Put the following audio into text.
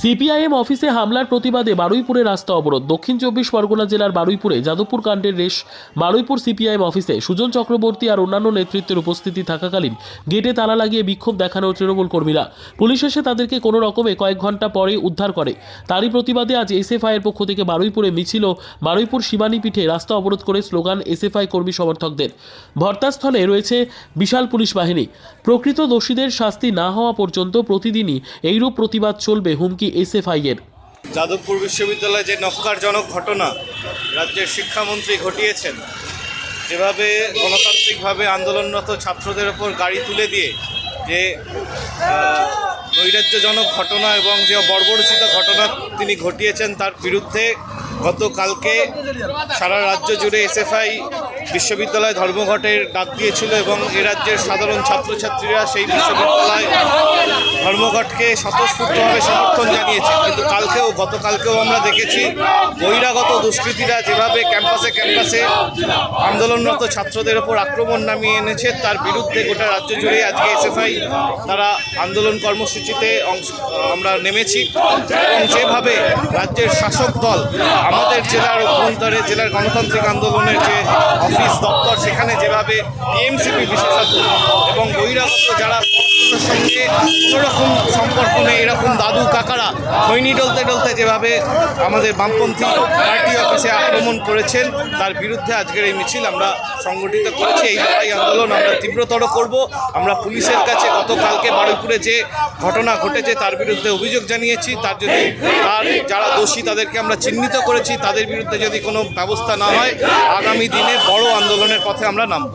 CPIM অফিসে হামলার প্রতিবাদে বারুইপুরে রাস্তা অবরোধ। দক্ষিণ চব্বিশ পরগনা জেলার বারুইপুরে যাদবপুর কাণ্ডের রেশ। বারুইপুর সিপিআইএম অফিসে সুজন চক্রবর্তী আর অন্যান্য নেতৃত্বের উপস্থিতি থাকাকালীন গেটে তালা লাগিয়ে বিক্ষোভ দেখানো তৃণমূল কর্মীরা। পুলিশ এসে তাদেরকে কোনো রকমে কয়েক ঘণ্টা পরে উদ্ধার করে। তারই প্রতিবাদে আজ এসএফআই এর পক্ষ থেকে বারুইপুরে মিছিল বারুইপুর শিবানী পিঠে রাস্তা অবরোধ করে স্লোগান এসএফআই কর্মী সমর্থকদের। ভর্তাস্থলে রয়েছে বিশাল পুলিশ বাহিনী। প্রকৃত দোষীদের শাস্তি না হওয়া পর্যন্ত প্রতিদিনই এইরূপ প্রতিবাদ চলবে হুমকি এসএফআই এর যাদবপুর বিশ্ববিদ্যালয়ে যে নক্কারজনক ঘটনা রাজ্যের শিক্ষামন্ত্রী ঘটিয়েছেন, যেভাবে গণতান্ত্রিকভাবে আন্দোলনরত ছাত্রদের ওপর গাড়ি তুলে দিয়ে যে নৈরাজ্যজনক ঘটনা এবং যে বর্বরচিত ঘটনা তিনি ঘটিয়েছেন তার বিরুদ্ধে গতকালকে সারা রাজ্য জুড়ে এসএফআই বিশ্ববিদ্যালয় ধর্মঘটের ডাক দিয়েছিল এবং এ রাজ্যের সাধারণ ছাত্রছাত্রীরা সেই বিশ্ববিদ্যালয় ধর্মঘটকে স্বতঃস্ফূর্তভাবে সমর্থন জানিয়েছে। কিন্তু কালকেও, গতকালকেও আমরা দেখেছি, বহিরাগত দুষ্কৃতীরা যেভাবে ক্যাম্পাসে ক্যাম্পাসে আন্দোলনরত ছাত্রদের ওপর আক্রমণ নামিয়ে এনেছে, তার বিরুদ্ধে গোটা রাজ্য জুড়ে আজকে এসএফআই তারা আন্দোলন কর্মসূচিতে অংশ, আমরা নেমেছি। এবং যেভাবে রাজ্যের শাসক দল, আমাদের জেলার অভ্যন্তরে, জেলার গণতান্ত্রিক আন্দোলনের যে অফিস দপ্তর, সেখানে যেভাবে টিএমসিপি বিশেষজ্ঞ এবং বহিরাগত যারা পড়াশোনার সঙ্গে কোনোরকম সম্পর্ক নেই, এরকম দাদু কাকারা খৈনি ডলতে ডলতে যেভাবে আমাদের বামপন্থী পার্টি অফিসে আক্রমণ করেছেন, তার বিরুদ্ধে আজকের এই মিছিল আমরা সংগঠিত করেছি। এই লড়াই আন্দোলন আমরা তীব্রতর করব। আমরা পুলিশের কাছে গতকালকে বারুইপুরে যে ঘটনা ঘটেছে, তার বিরুদ্ধে অভিযোগ জানিয়েছি। তার যদি তার যারা দোষী, তাদেরকে আমরা চিহ্নিত করেছি। তাদের বিরুদ্ধে যদি কোনো ব্যবস্থা না হয়, আগামী দিনে বড় আন্দোলনের পথে আমরা নামব।